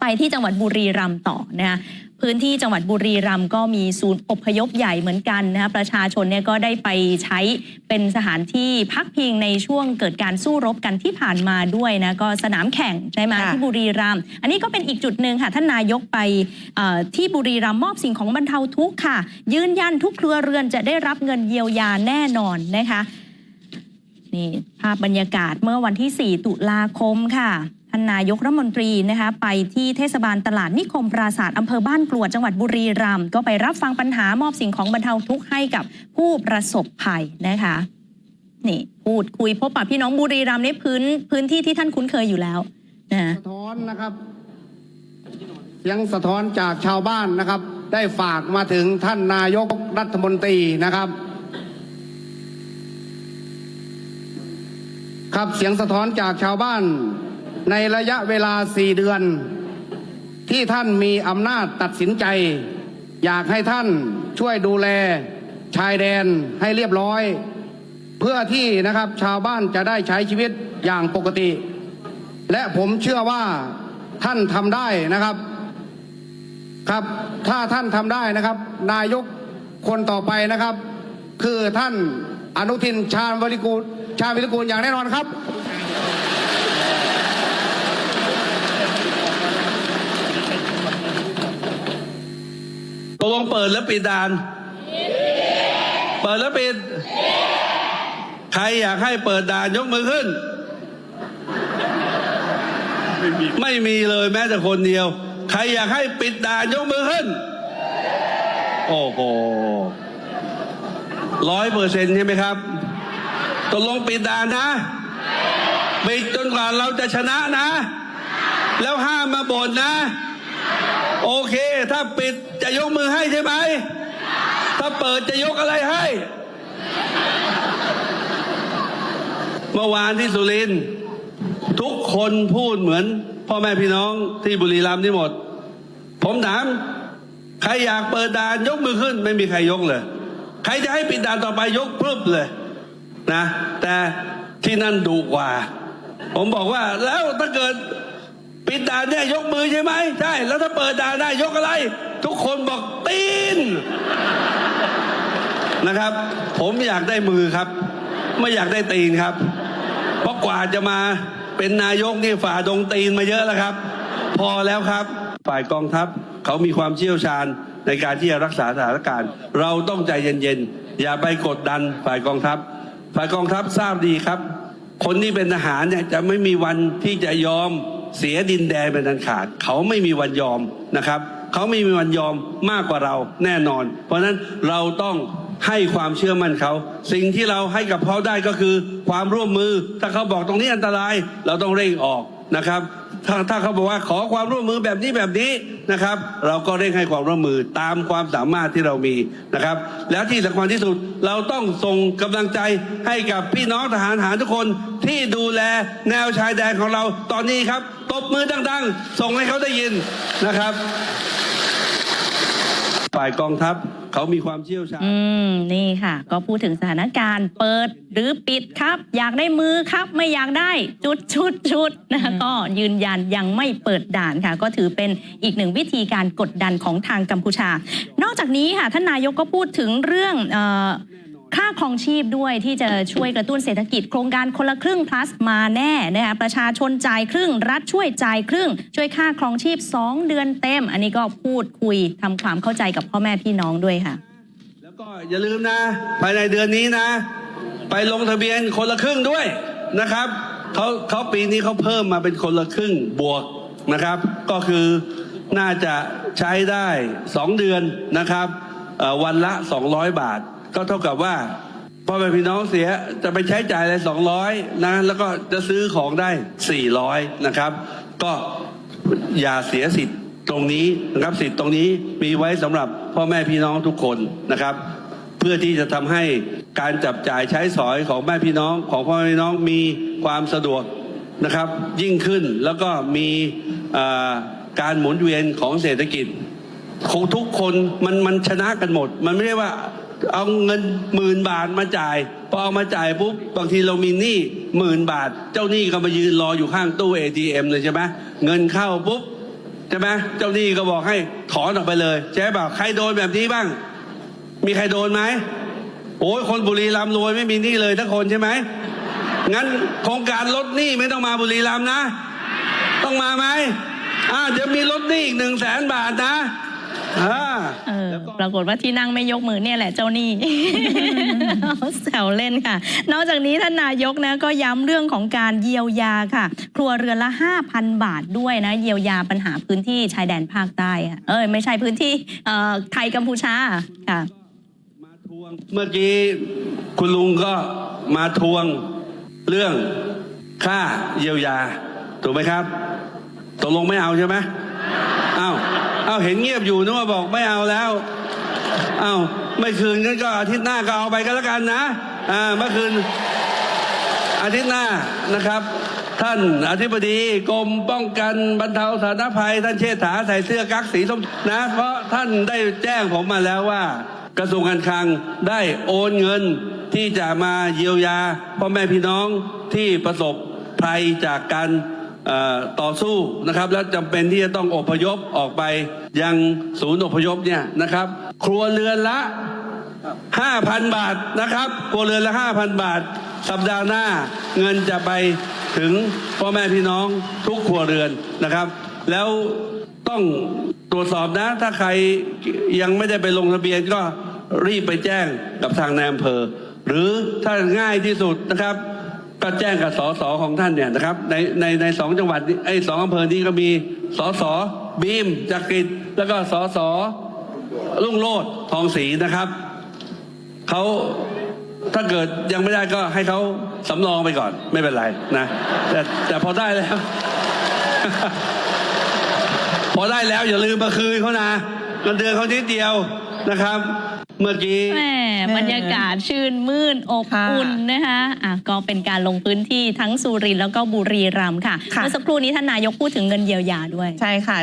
ไปที่จังหวัดบุรีรัมย์ต่อนะคะพื้นที่จังหวัดบุรีรัมย์ก็มีศูนย์อพยพใหญ่เหมือนกันนะคะประชาชนเนี่ยก็ได้ไปใช้เป็นสถานที่พักพิงในช่วงเกิดการสู้รบกันที่ผ่านมาด้วยนะก็สนามแข่งใช่ไหมค่ะที่บุรีรัมย์อันนี้ก็เป็นอีกจุดหนึ่งค่ะท่านนายกไปเอ่อที่บุรีรัมย์มอบสิ่งของบรรเทาทุกข์ค่ะ ยืนยันทุกครัวเรือนจะได้รับเงินเยียวยาแน่นอนนะคะนี่ภาพบรรยากาศเมื่อวันที่ 4 ตุลาคมค่ะ ท่านนายกรัฐมนตรีนะคะไปที่เทศบาลตลาดนิคมปราศาสตร์อำเภอบ้านกลวดจังหวัดบุรีรัมย์ก็ไปรับฟังปัญหามอบสิ่งของบรรเทาทุกข์ให้กับผู้ประสบภัยนะคะนี่พูดคุยพบปะพี่น้องบุรีรัมย์ในพื้นพื้นที่ที่ท่านคุ้นเคยอยู่แล้วนะสะท้อนนะครับเสียงสะท้อนจากชาวบ้านนะครับ ได้ฝากมาถึงท่านนายกรัฐมนตรีนะครับ ครับเสียงสะท้อนจากชาวบ้าน ในระยะเวลาสี่เดือน ที่ท่านมีอำนาจตัดสินใจ อยากให้ท่านช่วยดูแลชายแดนให้เรียบร้อย เพื่อที่นะครับชาวบ้านจะได้ใช้ชีวิตอย่างปกติ และผมเชื่อว่าท่านทำได้นะครับครับ ถ้าท่านทำได้นะครับ นายกคนต่อไปนะครับ คือท่านอนุทินชาญวริกูลชาญวิริกูลอย่างแน่นอนครับ ตกลงเปิดแล้วปิดด่าน เปิดแล้วปิด ใครอยากให้เปิดด่านยกมือขึ้น ไม่มีเลยแม้แต่คนเดียว ใครอยากให้ปิดด่านยกมือขึ้น โอ้โหร้อยเปอร์เซ็นต์ใช่ไหมครับตกลงปิดด่านนะปิดจนกว่าเราจะชนะนะ แล้วห้ามมาบ่นนะ โอเค ถ้าปิดจะยกมือให้ใช่ไหม ถ้าเปิดจะยกอะไรให้ เมื่อวานที่สุรินทุกคนพูดเหมือน พ่อแม่พี่น้องที่บุรีรัมย์นี่หมด ผมถาม ใครอยากเปิดด่านยกมือขึ้น ไม่มีใครยกเลย ใครจะให้ปิดด่านต่อไปยกพรึบเลยนะ แต่ที่นั่นดุกว่า ผมบอกว่าแล้วถ้าเกิด ปิดด่านเนี่ยยกมือใช่ไหมใช่แล้วถ้าเปิดด่านได้ยกอะไร ทุกคนบอกตีนนะครับ ผมอยากได้มือครับ ไม่อยากได้ตีนครับ เพราะกว่าจะมาเป็นนายกนี่ฝ่าดงตีนมาเยอะแล้วครับ พอแล้วครับฝ่ายกองทัพเขามีความเชี่ยวชาญในการที่จะรักษาสถานการณ์ เราต้องใจเย็นๆ อย่าไปกดดันฝ่ายกองทัพ ฝ่ายกองทัพทราบดีครับ คนที่เป็นทหารเนี่ยจะไม่มีวันที่จะยอม เสียดินแดนเป็นอันขาด เขาไม่มีวันยอมนะครับ เขาไม่มีวันยอมมากกว่าเราแน่นอน เพราะฉะนั้นเราต้องให้ความเชื่อมั่นเขา สิ่งที่เราให้กับเขาได้ก็คือความร่วมมือ ถ้าเขาบอกตรงนี้อันตราย เราต้องเร่งออกนะครับ ถ้าถ้าเขาบอกว่าขอความร่วมมือแบบนี้แบบนี้นะครับ เราก็เร่งให้ความร่วมมือตามความสามารถที่เรามีนะครับ แล้วที่สำคัญที่สุดเราต้องส่งกำลังใจให้กับพี่น้องทหารทหารทุกคนที่ดูแลแนวชายแดนของเราตอนนี้ครับตบมือดัง ๆ ส่งให้เขาได้ยินนะครับ ฝ่ายกองทัพ เขามีความเชี่ยวชาญ อืม นี่ค่ะ ก็พูดถึงสถานการณ์ เปิดหรือปิดครับ อยากได้มือครับ ไม่อยากได้จุดชุดชุดนะคะก็ยืนยันยังไม่เปิดด่านค่ะ ก็ถือเป็นอีกหนึ่งวิธีการกดดันของทางกัมพูชา นอกจากนี้ค่ะท่านนายกก็พูดถึงเรื่องเออ ค่าครองชีพด้วยที่จะช่วยกระตุ้นเศรษฐกิจโครงการคนละครึ่ง plus มาแน่นะคะประชาชนจ่ายครึ่ง รัฐช่วยจ่ายครึ่ง ช่วยค่าครองชีพ 2 เดือนเต็ม อันนี้ก็พูดคุยทำความเข้าใจกับพ่อแม่พี่น้องด้วยค่ะ แล้วก็อย่าลืมนะ ภายในเดือนนี้นะ ไปลงทะเบียนคนละครึ่งด้วยนะครับเขาเขาปีนี้เขาเพิ่มมาเป็นคนละครึ่งบวกนะครับ ก็คือน่าจะใช้ได้ 2 เดือนนะครับวันละ 200 บาท ก็เท่ากับว่าพ่อแม่พี่น้องเสียจะไปใช้จ่ายอะไร200นะ แล้วก็จะซื้อของได้400นะครับ ก็อย่าเสียสิทธิ์ตรงนี้นะครับสิทธิ์ตรงนี้มีไว้สำหรับพ่อแม่พี่น้องทุกคนนะครับ เพื่อที่จะทำให้การจับจ่ายใช้สอยของแม่พี่น้องของพ่อแม่พี่น้องมีความสะดวกนะครับ ยิ่งขึ้นแล้วก็มีการหมุนเวียนของเศรษฐกิจของทุกคนมันมันชนะกันหมด มันไม่ได้ว่า เอาเงินหมื่นบาทมาจ่าย พอเอามาจ่ายปุ๊บบางทีเรามีหนี้หมื่นบาท เจ้าหนี้ก็มายืนรออยู่ข้างตู้ ATM เลยใช่ไหมเงินเข้าปุ๊บใช่ไหมเจ้าหนี้ก็บอกให้ถอนออกไปเลยใช่เปล่าใครโดนแบบนี้บ้าง มีใครโดนไหมโอ้ยคนบุรีรัมย์รวยไม่มีหนี้เลยทั้งคนใช่ไหมงั้นโครงการลดหนี้ไม่ต้องมาบุรีรัมย์นะ ต้องมาไหมอ่าเดี๋ยวมีลดหนี้อีกหนึ่งแสนบาทนะ อ่าเออปรากฏว่าที่นั่งไม่ยกมือเนี่ยแหละเจ้าหนี้ แซวเล่นค่ะ นอกจากนี้ท่านนายกนะก็ย้ำเรื่องของการเยียวยาค่ะ ครัวเรือนละ 5,000 บาทด้วยนะ เยียวยาปัญหาพื้นที่ชายแดนภาคใต้ค่ะเอ้ยไม่ใช่พื้นที่เอ่อไทยกัมพูชาค่ะ มาทวงเมื่อกี้คุณลุงก็มาทวงเรื่องค่าเยียวยา ถูกไหมครับตกลงไม่เอาใช่ไหมอ้าวอ้าเห็นเงียบอยู่นึกว่าบอกไม่เอาแล้ว เอาไม่คืนกันก็อาทิตย์หน้าก็เอาไปกันแล้วกันนะอ่าเมื่อคืนอาทิตย์หน้านะครับ ท่านอธิบดีกรมป้องกันบรรเทาสาธารณภัย ท่านเชษฐาใส่เสื้อกั๊กสีส้มนะ เพราะท่านได้แจ้งผมมาแล้วว่า กระทรวงการคลังได้โอนเงินที่จะมาเยียวยาพ่อแม่พี่น้องที่ประสบภัยจากการ ต่อสู้นะครับ และจำเป็นที่จะต้องอพยพออกไปยังศูนย์อพยพเนี่ยนะครับ ครัวเรือนละ 5,000 บาทนะครับ ครัวเรือนละ 5,000 บาท สัปดาห์หน้าเงินจะไปถึงพ่อแม่พี่น้องทุกครัวเรือนนะครับ แล้วต้องตรวจสอบนะ ถ้าใครยังไม่ได้ไปลงทะเบียนก็รีบไปแจ้งกับทางนายอำเภอ หรือถ้าง่ายที่สุดนะครับ ก็แจ้งกับสสของท่านเนี่ยนะครับ ในในในสองจังหวัดไอ้สองอำเภอนี้ก็มีสสบีมจักริดแล้วก็สสลุงโลดทองศรีนะครับเขาถ้าเกิดยังไม่ได้ก็ให้เขาสำรองไปก่อน ไม่เป็นไรนะแต่แต่พอได้แล้ว อได้แล้วอย่าลืมมาคืนเขานะเงินเดือนเขานิดเดียวนะครับ เมื่อกี้ แหมบรรยากาศชื่นมื่นอบค่ะอุ่นนะคะอะก็เป็นการลงพื้นที่ทั้งสุรินทร์แล้วก็บุรีรัมย์ค่ะ ค่ะ เมื่อสักครู่นี้ท่านนายกพูดถึงเงินเยียวยาด้วย ใช่ค่ะ